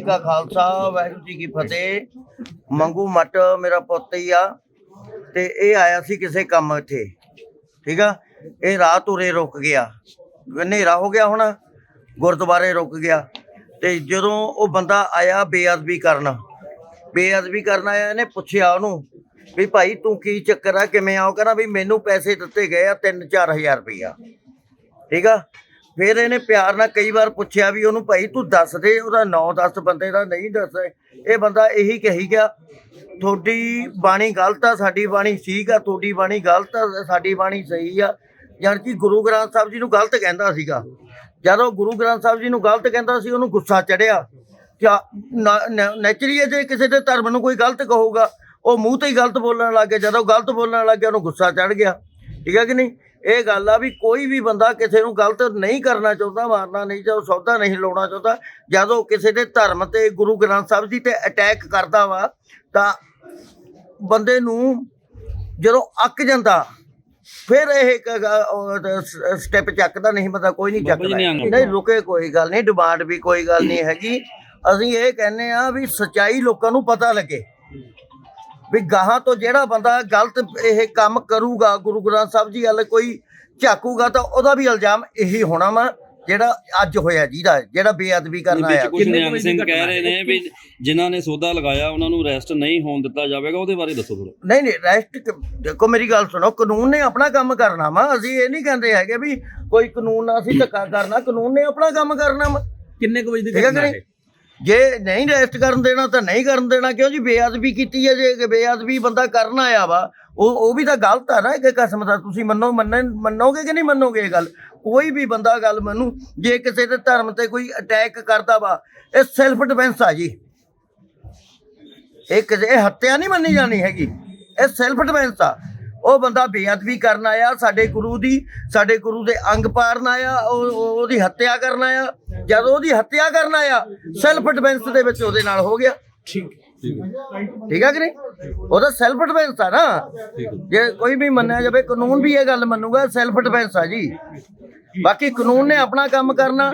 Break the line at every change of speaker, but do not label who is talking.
ਕਾ ਖਾਲਸਾ, ਵਾਹਿਗੁਰੂ ਜੀ ਕੀ ਫਤਿਹ। ਮੰਗੂ ਮੱਟ ਮੇਰਾ ਪੁੱਤ ਹੀ ਆ, ਤੇ ਇਹ ਆਇਆ ਸੀ ਕਿਸੇ ਕੰਮ ਇੱਥੇ, ਠੀਕ ਆ? ਇਹ ਰਾਤ ਉਰੇ ਰੁਕ ਗਿਆ। ਹਨੇਰਾ ਹੋ ਗਿਆ ਹੁਣ, ਗੁਰਦੁਆਰੇ ਰੁਕ ਗਿਆ। ਤੇ ਜਦੋਂ ਉਹ ਬੰਦਾ ਆਇਆ ਬੇਅਦਬੀ ਕਰਨ ਬੇਅਦਬੀ ਕਰਨ ਆਇਆ, ਇਹਨੇ ਪੁੱਛਿਆ ਉਹਨੂੰ ਵੀ ਭਾਈ ਤੂੰ ਕੀ ਚੱਕਰ ਆ, ਕਿਵੇਂ ਆ? ਉਹ ਵੀ ਮੈਨੂੰ ਪੈਸੇ ਦਿੱਤੇ ਗਏ ਆ 3-4000 ਰੁਪਇਆ ਠੀਕ ਆ? ਫਿਰ ਇਹਨੇ ਪਿਆਰ ਨਾਲ ਕਈ ਵਾਰ ਪੁੱਛਿਆ ਵੀ ਉਹਨੂੰ ਭਾਈ ਤੂੰ ਦੱਸ ਦੇ, ਉਹਦਾ 9-10 ਬੰਦੇ ਦਾ ਨਹੀਂ ਦੱਸ। ਇਹ ਬੰਦਾ ਇਹੀ ਕਹੀ ਗਿਆ, ਤੁਹਾਡੀ ਬਾਣੀ ਗਲਤ ਆ, ਸਾਡੀ ਬਾਣੀ ਠੀਕ ਆ, ਤੁਹਾਡੀ ਬਾਣੀ ਗਲਤ ਆ, ਸਾਡੀ ਬਾਣੀ ਸਹੀ ਆ। ਯਾਨੀ ਕਿ ਗੁਰੂ ਗ੍ਰੰਥ ਸਾਹਿਬ ਜੀ ਨੂੰ ਗਲਤ ਕਹਿੰਦਾ ਸੀਗਾ। ਜਦੋਂ ਗੁਰੂ ਗ੍ਰੰਥ ਸਾਹਿਬ ਜੀ ਨੂੰ ਗਲਤ ਕਹਿੰਦਾ ਸੀ, ਉਹਨੂੰ ਗੁੱਸਾ ਚੜਿਆ। ਕਿਆ ਨੈਚੁਰਲੀ ਜੇ ਕਿਸੇ ਦੇ ਧਰਮ ਨੂੰ ਕੋਈ ਗਲਤ ਕਹੂਗਾ, ਉਹ ਮੂੰਹ ਤੇ ਹੀ ਗਲਤ ਬੋਲਣ ਲੱਗ ਗਿਆ। ਜਦੋਂ ਗਲਤ ਬੋਲਣ ਲੱਗ ਗਿਆ, ਉਹਨੂੰ ਗੁੱਸਾ ਚੜ ਗਿਆ। ਠੀਕ ਹੈ ਕਿ ਨਹੀਂ? ਇਹ ਗੱਲ ਆ ਵੀ ਕੋਈ ਵੀ ਬੰਦਾ ਕਿਸੇ ਨੂੰ ਗਲਤ ਨਹੀਂ ਕਰਨਾ ਚਾਹੁੰਦਾ ਮਾਰਨਾ ਨਹੀਂ ਚਾਹੁੰਦਾ ਸੌਦਾ ਨਹੀਂ ਲਾਉਣਾ ਚਾਹੁੰਦਾ ਜਦੋਂ ਕਿਸੇ ਦੇ ਧਰਮ ਤੇ ਗੁਰੂ ਗ੍ਰੰਥ ਸਾਹਿਬ ਜੀ ਤੇ ਅਟੈਕ ਕਰਦਾ ਵਾ ਤਾਂ ਬੰਦੇ ਨੂੰ ਜਦੋਂ ਅੱਕ ਜਾਂਦਾ ਫਿਰ ਇਹ ਸਟੈਪ ਚੱਕਦਾ ਨਹੀਂ ਬੰਦਾ ਕੋਈ ਨਹੀਂ ਚੱਕਦਾ। ਨਹੀਂ ਰੁਕੇ ਕੋਈ ਗੱਲ ਨਹੀਂ ਡਿਮਾਂਡ ਵੀ ਕੋਈ ਗੱਲ ਨਹੀਂ ਹੈਗੀ। ਅਸੀਂ ਇਹ ਕਹਿੰਦੇ ਆ ਵੀ ਸਚਾਈ ਲੋਕਾਂ ਨੂੰ ਪਤਾ ਲੱਗੇ। ਵੀ ਗਾਹਾਂ ਤੋਂ ਜਿਹੜਾ ਬੰਦਾ ਗਲਤ ਇਹ ਕੰਮ ਕਰੂਗਾ ਗੁਰੂ ਗ੍ਰੰਥ ਸਾਹਿਬ ਜੀ ਵੱਲ ਕੋਈ ਝਾਕੂਗਾ ਤਾਂ ਉਹਦਾ ਵੀ ਇਲਜ਼ਾਮ ਇਹੀ ਹੋਣਾ ਵਾ ਜਿਹੜਾ ਅੱਜ ਹੋਇਆ ਜਿਹਦਾ ਜਿਹੜਾ ਬੇਅਦਬੀ ਕਰਨ ਆਇਆ।
ਕੁਝ ਨਿਹੰਗ ਸਿੰਘ ਕਹਿ ਰਹੇ ਨੇ ਵੀ ਜਿਨ੍ਹਾਂ ਨੇ ਸੌਦਾ ਲਗਾਇਆ ਉਹਨਾਂ ਨੂੰ ਅਰੈਸਟ ਨਹੀਂ ਹੋਣ ਦਿੱਤਾ ਜਾਵੇਗਾ ਉਹਦੇ ਬਾਰੇ ਦੱਸੋ ਥੋੜਾ
ਨਹੀਂ ਨਹੀਂ ਰੈਸਟ ਦੇਖੋ ਮੇਰੀ ਗੱਲ ਸੁਣੋ ਕਾਨੂੰਨ ਨੇ ਆਪਣਾ ਕੰਮ ਕਰਨਾ ਵਾ ਅਸੀਂ ਇਹ ਨਹੀਂ ਕਹਿੰਦੇ ਹੈਗੇ ਵੀ ਕੋਈ ਕਾਨੂੰਨ ਨਾਲ ਅਸੀਂ ਧੱਕਾ ਕਰਨਾ ਕਾਨੂੰਨ ਨੇ ਆਪਣਾ ਕੰਮ ਕਰਨਾ ਵਾ।
ਕਿੰਨੇ ਕੁ ਵਜੇ ਦੀ
ਹੈ
ਘਟਨਾ
ਨਹੀਂ? ਜੇ ਨਹੀਂ ਰੈਸਟ ਕਰਨ ਦੇਣਾ ਤਾਂ ਨਹੀਂ ਕਰਨ ਦੇਣਾ, ਕਿਉਂ ਜੀ? ਬੇਅਦਬੀ ਕੀਤੀ ਹੈ ਜੇ ਬੇਅਦਬੀ ਬੰਦਾ ਕਰਨ ਆਇਆ ਵਾ, ਉਹ ਉਹ ਵੀ ਤਾਂ ਗਲਤ ਆ ਨਾ ਇੱਕ ਕਸਮ ਦਾ, ਤੁਸੀਂ ਮੰਨੋ ਮੰਨਣ ਮੰਨੋਗੇ ਕਿ ਨਹੀਂ ਮੰਨੋਗੇ ਇਹ ਗੱਲ? ਕੋਈ ਵੀ ਬੰਦਾ ਗੱਲ ਮੰਨੂ, ਜੇ ਕਿਸੇ ਦੇ ਧਰਮ ਤੇ ਕੋਈ ਅਟੈਕ ਕਰਦਾ ਵਾ, ਇਹ ਸੈਲਫ ਡਿਫੈਂਸ ਆ ਜੀ। ਇਹ ਕਿਸੇ ਹੱਤਿਆ ਨਹੀਂ ਮੰਨੀ ਜਾਣੀ ਹੈਗੀ। ਇਹ ਸੈਲਫ ਡਿਫੈਂਸ ਆ। ਉਹ ਬੰਦਾ ਬੇਅਦਬੀ ਕਰਨ ਆਇਆ, ਸਾਡੇ ਗੁਰੂ ਦੀ, ਸਾਡੇ ਗੁਰੂ ਦੇ ਅੰਗ ਪਾੜਨ ਆਇਆ ਉਹ- ਉਹਦੀ ਹੱਤਿਆ ਕਰਨ ਆਇਆ। ਜਦੋਂ ਉਹਦੀ ਹੱਤਿਆ ਕਰਨ ਆਇਆ ਸੈਲਫ ਡਿਫੈਂਸ ਦੇ ਵਿੱਚ ਉਹਦੇ ਨਾਲ ਹੋ ਗਿਆ।
ਠੀਕ।
ਠੀਕ ਹੈ ਕਿ ਨਹੀਂ? ਉਹਦਾ ਸੈਲਫ ਡਿਫੈਂਸ ਆ ਨਾ। ਜੇ ਕੋਈ ਵੀ ਮੰਨਿਆ ਜਾਵੇ ਕਾਨੂੰਨ ਵੀ ਇਹ ਗੱਲ ਮੰਨੂਗਾ ਸੈਲਫ ਡਿਫੈਂਸ ਆ ਜੀ। ਬਾਕੀ ਕਾਨੂੰਨ ਨੇ ਆਪਣਾ ਕੰਮ ਕਰਨਾ।